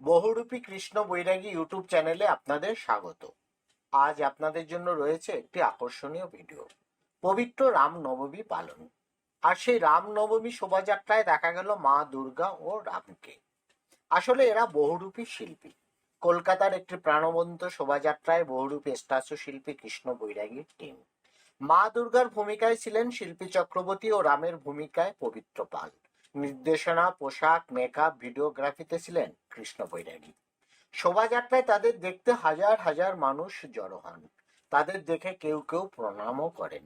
বহুরূপী কৃষ্ণ বৈরাগী YouTube চ্যানেলে আপনাদের স্বাগত। আজ আপনাদের জন্য রয়েছে একটি আকর্ষণীয় ভিডিও। পবিত্র রাম নবমী পালন। আর সেই রাম নবমী শোভাযাত্রায় দেখা গেল মা দুর্গা ও রামকে। আসলে এরা বহুরূপী শিল্পী। কলকাতার একটি প্রাণবন্ত শোভাযাত্রায় বহুরূপী স্টাস্য শিল্পী কৃষ্ণ বৈরাগীর টিম মা দুর্গার ভূমিকায় ছিলেন শিল্পী চক্রবর্তী ও রামের ভূমিকায় পবিত্র পাল। নির্দেশনা, পোশাক মেকআপ ভিডিওগ্রাফিতে ছিলেন কৃষ্ণ বৈরাগী। শোভাযাত্রায় তাদের দেখতে হাজার হাজার মানুষ জড়ো হন। তাদের দেখে কেউ কেউ প্রণামও করেন।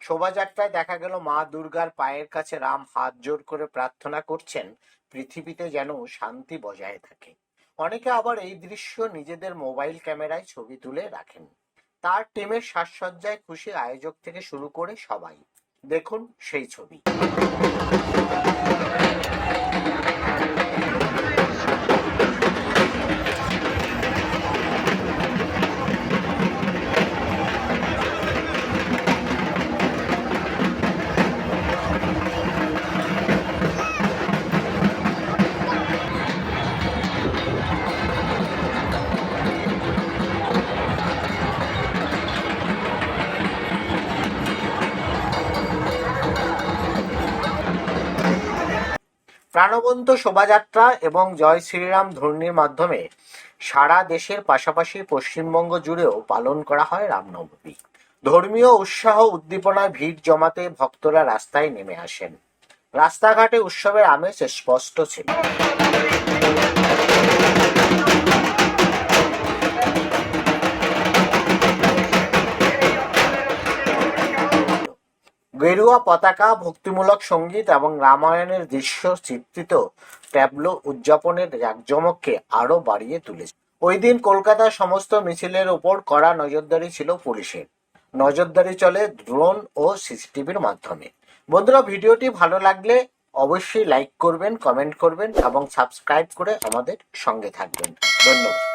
শোভাযাত্রায় দেখা গেল মা দুর্গার পায়ের কাছে রাম হাত জোর করে প্রার্থনা করছেন, পৃথিবীতে যেন শান্তি বজায় থাকে। অনেকে আবার এই দৃশ্য নিজেদের মোবাইল ক্যামেরায় ছবি তুলে রাখেন। তার টিমের সাজসজ্জায় খুশি আয়োজক থেকে শুরু করে সবাই। দেখুন সেই ছবি। প্রাণবন্ত শোভাযাত্রা এবং জয় শ্রীরাম ধ্বনির মাধ্যমে সারা দেশের পাশাপাশি পশ্চিমবঙ্গ জুড়েও পালন করা হয় রামনবমী। ধর্মীয় উৎসাহ উদ্দীপনায় ভিড় জমাতে ভক্তরা রাস্তায় নেমে আসেন। রাস্তাঘাটে উৎসবের আমেজ স্পষ্ট ছিল। গেরুয়া পতাকা, ভক্তিমূলক সংগীত এবং রামায়ণের দৃশ্য চিত্রিত ট্যাবলো উদযাপনের জাঁকজমককে আরও বাড়িয়ে তুলেছে। ওই দিন কলকাতার সমস্ত মিছিলের ওপর কড়া নজরদারি ছিল পুলিশের। নজরদারি চলে ড্রোন ও সিসিটিভির মাধ্যমে। বন্ধুরা, ভিডিওটি ভালো লাগলে অবশ্যই লাইক করবেন, কমেন্ট করবেন এবং সাবস্ক্রাইব করে আমাদের সঙ্গে থাকবেন। ধন্যবাদ।